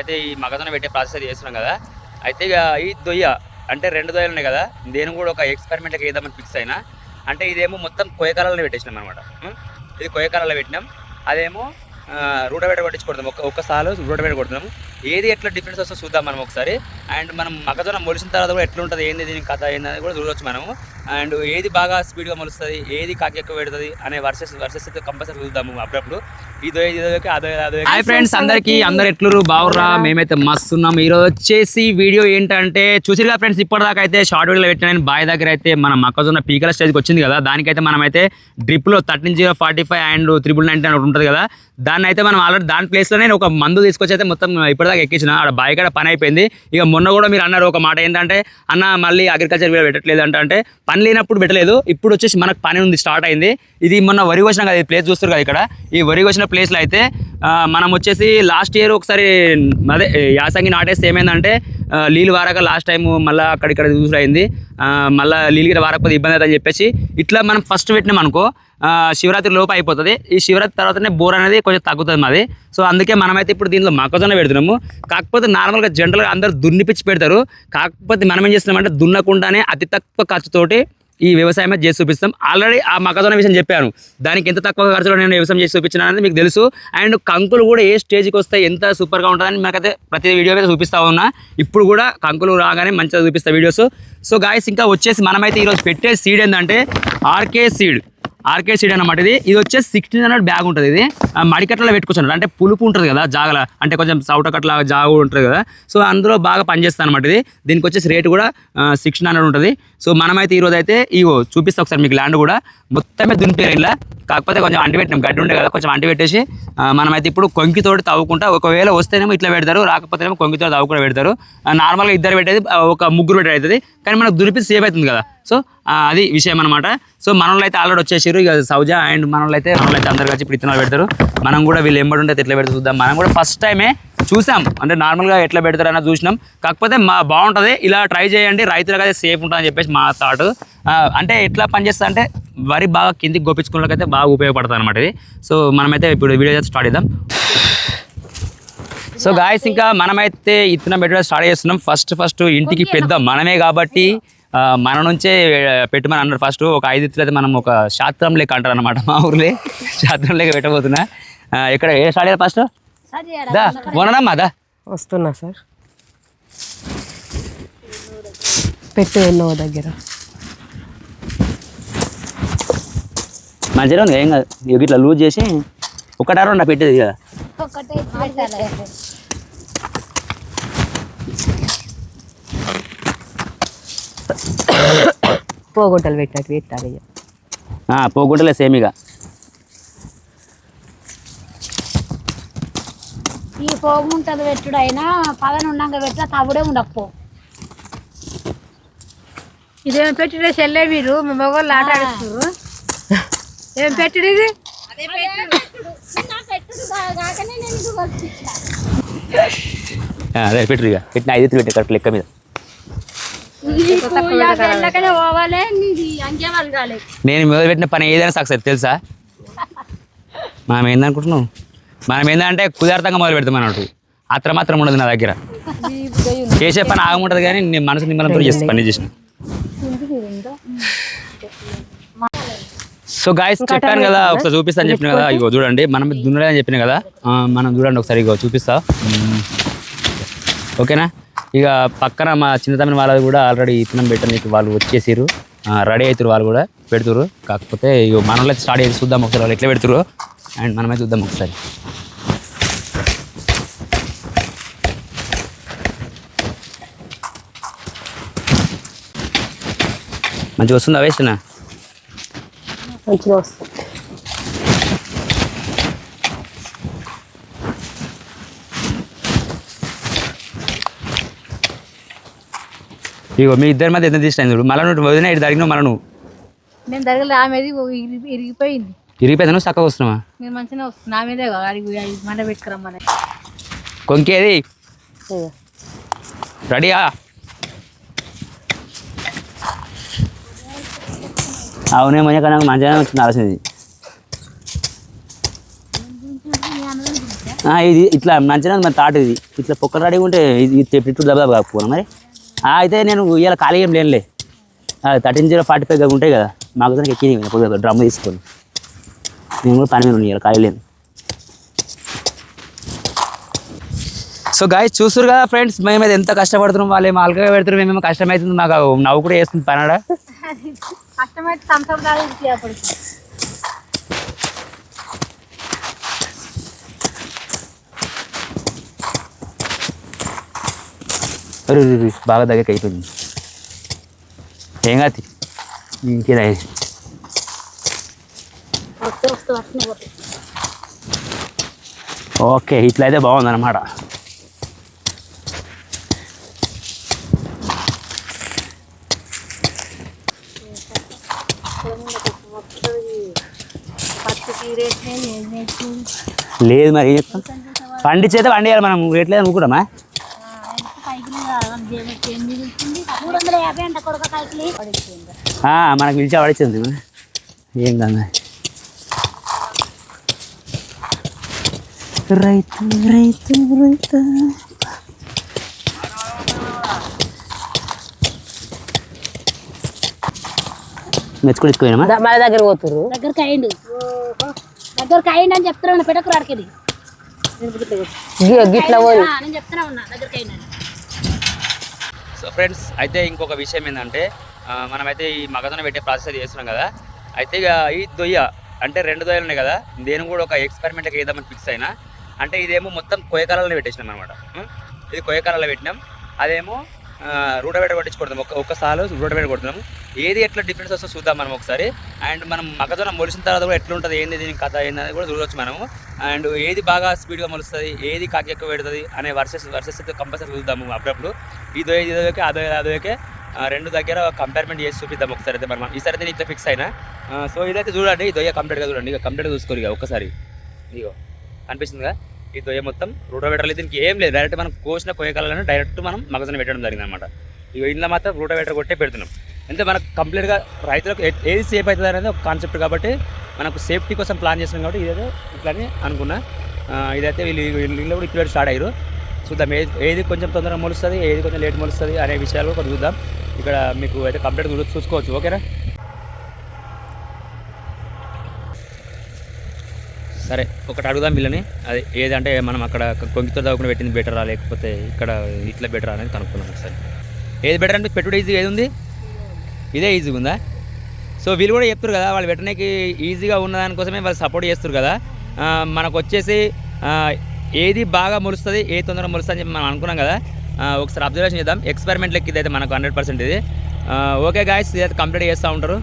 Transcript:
అయితే ఈ మగజన పెట్టే ప్రాసెస్ అయితే చేస్తున్నాం కదా. అయితే ఇక ఈ దొయ్య అంటే రెండు దొయ్యలు ఉన్నాయి కదా. నేను కూడా ఒక ఎక్స్పెరిమెంట్కి వేద్దామని ఫిక్స్ అయినా. అంటే ఇదేమో మొత్తం కొయ్యకాలలో పెట్టేసినాం అనమాట ఇది కొయ్యకాలలో పెట్టినాం. అదేమో రూటవేట కొట్టించి కొడతాం ఒక ఒక్కసారి రూటవేట కొడుతున్నాము ఏది ఎట్లా డిఫరెన్స్ వస్తుందో చూద్దాం మనం ఒకసారి. అండ్ మనం మొక్కజొన్న మొలిసిన తర్వాత కూడా ఎట్లా ఉంటుంది ఏంది దీని కథ ఏంది అనేది కూడా చూడవచ్చు మనము. అండ్ ఏది బాగా స్పీడ్గా మొలుస్తుంది ఏది కాకి ఎక్కువ పెడుతుంది అనే వర్సెస్ వర్సెస్ అయితే కంపల్సరీ చూద్దాము అప్పుడప్పుడు. ఇదో ఇదోకి అదో అదో హాయ్ ఫ్రెండ్స్ అందరికీ అందరు ఎట్లు బాగురా మేమైతే మస్తు ఉన్నాం ఈ రోజు వచ్చేసి వీడియో ఏంటంటే చూసిరుగా ఫ్రెండ్స్ ఇప్పటిదాకా అయితే షార్ట్ వీడియోలో పెట్టిన బాయ్ దగ్గర అయితే మన మొక్కజొన్న పీకల స్టేజ్కి వచ్చింది కదా. దానికైతే మనం అయితే డ్రిప్లో thirteen zero forty five and triple ninety అని ఒకటి ఉంటుంది కదా. దాన్ని అయితే మనం ఆల్రెడీ దాని ప్లేస్లో నేను ఒక మందు తీసుకొచ్చి అయితే మొత్తం ఇప్పటిదాకా ఎక్కించిన. ఆడ బావి కాడ పని అయిపోయింది. ఇక మొన్న కూడా మీరు అన్నారు ఒక మాట ఏంటంటే అన్న మళ్ళీ అగ్రికల్చర్ వీడియో పెట్టట్లేదు అంటే అంటే పని లేనప్పుడు పెట్టలేదు. ఇప్పుడు వచ్చేసి మనకు పని ఉంది స్టార్ట్ అయింది. ఇది మొన్న వరి వచ్చిన కదా ఈ ప్లేస్ చూస్తారు కదా ఇక్కడ. ఈ వరి వచ్చిన ప్లేస్లో అయితే మనం వచ్చేసి లాస్ట్ ఇయర్ ఒకసారి అదే యాసంగి నాటేస్తే ఏమైందంటే నీళ్ళు వారాక లాస్ట్ టైం మళ్ళీ అక్కడిక్కడ చూసి అయింది. మళ్ళీ నీళ్ళు గిట్ల వారకపోతే ఇబ్బంది అవుతుందని చెప్పేసి ఇట్లా మనం ఫస్ట్ పెట్టినాం అనుకో శివరాత్రి లోపు అయిపోతుంది. ఈ శివరాత్రి తర్వాతనే బోర్ అనేది కొంచెం తగ్గుతుంది మాది. సో అందుకే మనమైతే ఇప్పుడు దీంట్లో మొక్కజొన్న పెడుతున్నాము. కాకపోతే నార్మల్గా జనరల్గా అందరూ దున్నిపిచ్చి పెడతారు. కాకపోతే మనం ఏం చేస్తున్నామంటే దున్నకుండానే అతి తక్కువ ఖర్చుతోటి ఈ వ్యవసాయం చేసి చూపిస్తాం. ఆల్రెడీ ఆ మొక్కజొన్న విషయం చెప్పాను. దానికి ఎంత తక్కువ ఖర్చులో నేను వ్యవసాయం చేసి చూపించిన అనేది మీకు తెలుసు. అండ్ కంకులు కూడా ఏ స్టేజ్కి వస్తాయి ఎంత సూపర్గా ఉంటుందని మనకైతే ప్రతి వీడియో మీద చూపిస్తా ఉన్నా. ఇప్పుడు కూడా కంకులు రాగానే మంచిగా చూపిస్తా వీడియోస్. సో గాయస్ ఇంకా వచ్చేసి మనమైతే ఈరోజు పెట్టే సీడ్ ఏంటంటే ఆర్కే సీడ్ ఆర్కే సీడ్ అన్నమాట ఇది. ఇది వచ్చేసి సిక్స్టీన్ హండ్రెడ్ బ్యాగ్ ఉంటుంది ఇది. మడికట్లలో పెట్టుకోవచ్చు అంటే పులుపు ఉంటుంది కదా జాగల. అంటే కొంచెం సౌటకట్ల జాగ ఉంటుంది కదా. సో అందులో బాగా పనిచేస్తుంది అనమాట ఇది. దీనికి వచ్చేసి రేటు కూడా సిక్స్టీన్ హండ్రెడ్ ఉంటుంది. సో మనమైతే ఈరోజు అయితే ఇవో చూపిస్తా ఒకసారి మీకు ల్యాండ్ కూడా. మొత్తమే దున్నిపోయారు ఇలా కాకపోతే కొంచెం అంటి పెట్టినాం. గడ్డి ఉండే కదా కొంచెం అంటి పెట్టేసి మనమైతే ఇప్పుడు కొంకితోటి తవ్వుకుంటా. ఒకవేళ వస్తేనేమో ఇట్లా పెడతారు రాకపోతేనేమో కొంకితో తవ్వుకుంటా పెడతారు. నార్మల్గా ఇద్దరు పెట్టేది ఒక ముగ్గురు పెట్టేది అవుతుంది కానీ మనకు దునిపి సేవ్ అవుతుంది కదా. సో అది విషయం అనమాట సో మనలో అయితే ఆల్రెడీ వచ్చేసారు ఇక సౌజా అండ్ మనలో అయితే మనలో అయితే అందరు కలిసి ఇప్పుడు ఇత్తనాలు పెడతారు. మనం కూడా వీళ్ళు ఎంబడి ఉంటే ఎట్లా పెడతారు చూద్దాం. మనం కూడా ఫస్ట్ టైమే చూసాం. అంటే నార్మల్గా ఎట్లా పెడతారన్న చూసినాం. కాకపోతే మా బాగుంటుంది. ఇలా ట్రై చేయండి. రైతులకు అయితే సేఫ్ ఉంటుందని చెప్పేసి మా థాట్ అంటే ఎట్లా పనిచేస్తా అంటే వరి బాగా కిందికి గోపించుకున్నకైతే బాగా ఉపయోగపడుతుంది అనమాట ఇది. సో మనమైతే ఇప్పుడు వీడియో అయితే స్టార్ట్ చేద్దాం. సో గాయస్ ఇంకా మనమైతే ఇత్తనం పెట్టడం స్టార్ట్ చేస్తున్నాం. ఫస్ట్ ఫస్ట్ ఇంటికి పెద్ద మనమే కాబట్టి మన నుంచే పెట్టమని అన్నారు ఫస్ట్ ఒక ఐదు ఇత్తులు అయితే మనం ఒక శాస్త్రం లెక్క అంటారు అనమాట మా ఊర్లే. శాస్త్రం లెక్క పెట్టబోతున్నా. ఆ, ఎక్కడ ఏ స్టార్ట్ చేయాలి ఫస్ట్ దా వననమ్మా దా. వస్తున్నా సార్. పెట్టు ఎన్నో దగ్గర. మంచిగా ఉంది ఏం కాదు. ఇక ఇట్లా లూజ్ చేసి ఒకటారు నా పెట్టేది కదా ఒక్కటే పెట్టాలి పోగొట్టలు పెట్టినట్టు పెట్టాలి ఇక. ఆ, పోగొట్టలే సేమ్ ఇక. ఈ పోగు ఉంటుంది పెట్టుడు అయినా పదన ఉన్నాక పెట్టినా తవుడే ఉండకపో. ఇదేం పెట్టుడే చెల్లె మీరు మీ మగవాళ్ళు ఆట ఆడుతున్నారు ఏం పెట్టుడు ఇది? అదే పెట్టు ఇక. పెట్టిన ఐదు పెట్టే కరెక్ట్ లెక్క మీద. నేను మొదలు పెట్టిన పని ఏదైనా సక్సెస్ తెలుసా? మనం ఏందనుకుంటున్నాం? మనం ఏంటంటే కుదార్థంగా మొదలు పెడతాం అన్నట్టు. అత్ర మాత్రం ఉండదు నా దగ్గర. చేసే పని ఆగముంటది కానీ నేను మనసు నిమ్మలంతో చేస్తే పని చేసిన. సో గాయస్ చెప్పాను కదా ఒకసారి చూపిస్తాను చెప్పిన కదా ఇగో చూడండి. మనం దున్నడని చెప్పిన కదా. మనం చూడండి ఒకసారి ఇగో చూపిస్తా. ఓకేనా? ఇక పక్కన మా చిన్నతమ్మిన వాళ్ళది కూడా ఆల్రెడీ ఇతనం పెట్టడానికి వాళ్ళు వచ్చేసారు రెడీ అవుతారు వాళ్ళు కూడా పెడతారు కాకపోతే ఇగో మనలో స్టార్ట్ చేసి చూద్దాం ఒకసారి వాళ్ళు ఎట్లా పెడతారు అండ్ మనమే చూద్దాం ఒకసారి. మంచిగా వస్తుందా వేస్తున్నా మంచిగా వస్తుంది. ఇగో మీ ఇద్దరి మధ్య ఎంత తీసిన చూడు? మళ్ళీ నువ్వు వదిన ఇటు తగిన మళ్ళీ నువ్వు నేను దగ్గర ఆమెది ఇరిగి- ఇరిగిపోయింది. ఇరిగిపోయిందా నువ్వు? చక్కగా వస్తున్నావా? నేను మంచిగా వస్తుంది నా మీదే కదా అడిగి అడిగి మంట పెట్టుకురమ్మని. కొంకేది? రెడీయా? అవునే మంచిగా కన్నా మంచిగా వచ్చింది ఆలోచన ఇది. ఆ, ఇది ఇట్లా మంచిగా మరి తాట ఇది. ఇట్లా పొక్కలు రెడీగా ఉంటే ఇది ఇటు దెబ్బ కాకపోనా మరి? ఆ, అయితే నేను ఇవాళ ఖాళీ ఏం లేనులే. థర్టీన్ జీరో ఫార్టీ ఫైవ్ ఉంటాయి కదా మాకు దానికి ఎక్కి డ్రమ్ తీసుకొని. నేను కూడా పని మీద ఉన్నాను ఇవాళ ఖాళీ లేను సో గాయ చూస్తారు కదా ఫ్రెండ్స్ మేమైతే ఎంత కష్టపడుతున్నాం వాళ్ళు ఏమో అల్కగా పెడుతున్నాం మేమేమో కష్టమవుతుంది మాకు నవ్వు కూడా వేస్తుంది పనాడ రే, బాగా దగ్గరికి అయిపోయింది ఏం కాదు ఇంకేదా. ఓకే ఇట్లా అయితే బాగుంది అనమాట పత్తికి రేట్ ఏం రేటు లేదు మరి పండించేస్తే పండియాలి మనం. రేట్లేదు అనుకుంటామా మనకు పిలిచి పడిచింది ఏం కాదు రైతు రైతు రైతు. మెచ్చుకుని ద- మన దగ్గర పోతురు దగ్గరకు అయ్యిండు దగ్గరకు అయ్యిండు అని చెప్తున్నాను పెట్టకు రాడికి గి- గిట్ల నేను చెప్తున్నా ఉన్నా దగ్గరకు అయ్యిండు సో ఫ్రెండ్స్ అయితే ఇంకొక విషయం ఏంటంటే మనమైతే ఈ మగధన పెట్టే ప్రాసెస్ అయితే చేస్తున్నాం కదా. అయితే ఇక ఈ దొయ్య అంటే రెండు దొయ్యలు ఉన్నాయి కదా నేను కూడా ఒక ఎక్స్పెరిమెంట్కి వేద్దామని ఫిక్స్ అయినా. అంటే ఇదేమో మొత్తం కొయ్యకాలలో పెట్టేసినాం అనమాట ఇది కొయ్యకాలలో పెట్టినాం. అదేమో రూటవేట కొట్టించుకుంటాం ఒక ఒక్కసారి రూటవేట కొడుతున్నాం. ఏది ఎట్లా డిఫరెన్స్ వస్తుందో చూద్దాం మనం ఒకసారి. అండ్ మనం మొక్కజొన్న మొలిసిన తర్వాత కూడా ఎట్లా ఉంటుంది ఏంది దీని కథ ఏంది అనేది కూడా చూడవచ్చు మనము. అండ్ ఏది బాగా స్పీడ్గా మొలుస్తుంది ఏది కాకి ఎక్కువ పెడుతుంది అనే వర్సెస్ వర్సెస్ అయితే కంపల్సరీ చూద్దాము అప్పుడప్పుడు. ఈ దోయ అదో దోయకే రెండు దగ్గర కంపేర్మెంట్ చేసి చూపిద్దాం ఒకసారి అయితే మనం. ఈసారి అయితే నేను ఇట్లా ఫిక్స్ అయినా. సో ఇదైతే చూడండి ఈ కంప్లీట్గా చూడండి. ఇక కంప్లీట్గా చూసుకోరు ఇక ఒక్కసారి. ఇగో అనిపిస్తుందిగా ఈ దొయ్య మొత్తం రూటోవేటర్లు దీనికి ఏం లేదు. డైరెక్ట్ మనం కోసిన కొయ్యకాలను డైరెక్ట్ మనం మగజన పెట్టడం జరిగింది అనమాట ఇక ఇంట్లో మాత్రం రూటోవేటర్ కొట్టే పెడుతున్నాం. అంటే మనకు కంప్లీట్గా రైతులకు ఏది సేఫ్ అవుతుంది అనేది ఒక కాన్సెప్ట్ కాబట్టి మనకు సేఫ్టీ కోసం ప్లాన్ చేస్తున్నాం కాబట్టి ఇదైతే ఇట్లానే అనుకున్నా. ఇదైతే వీళ్ళు వీళ్ళు వీళ్ళు కూడా ఇప్పుడు స్టార్ట్ అయ్యారు. చూద్దాం ఏది ఏది కొంచెం తొందరగా మొలుస్తుంది ఏది కొంచెం లేట్ మొలుస్తుంది అనే విషయాలు కూడా చూద్దాం. ఇక్కడ మీకు అయితే కంప్లీట్ చూసుకోవచ్చు. ఓకేనా? సరే ఒకటి అడుగుదాం వీళ్ళని. అది ఏదంటే మనం అక్కడ కొంగితో దాకుండా పెట్టింది బెటరా లేకపోతే ఇక్కడ ఇట్లా బెటరా అనేది కనుక్కున్నాం ఒకసారి. ఏది బెటర్ అంటే పెట్టుబడి ఈజీ ఏది ఉంది ఇదే ఈజీగా ఉందా? సో వీళ్ళు కూడా చెప్తారు కదా వాళ్ళు పెట్టడానికి ఈజీగా ఉన్న దానికోసమే వాళ్ళు సపోర్ట్ చేస్తారు కదా. మనకు వచ్చేసి ఏది బాగా మొలుస్తుంది ఏ తొందరగా మొలుస్తుంది అని చెప్పి మనం అనుకున్నాం కదా. ఒకసారి అబ్జర్వేషన్ చేద్దాం. ఎక్స్పెరిమెంట్ లెక్క ఇదైతే మనకు హండ్రెడ్ పర్సెంట్ ఇది. ఓకే గాయస్ ఇదైతే కంప్లీట్ చేస్తూ ఉంటారు.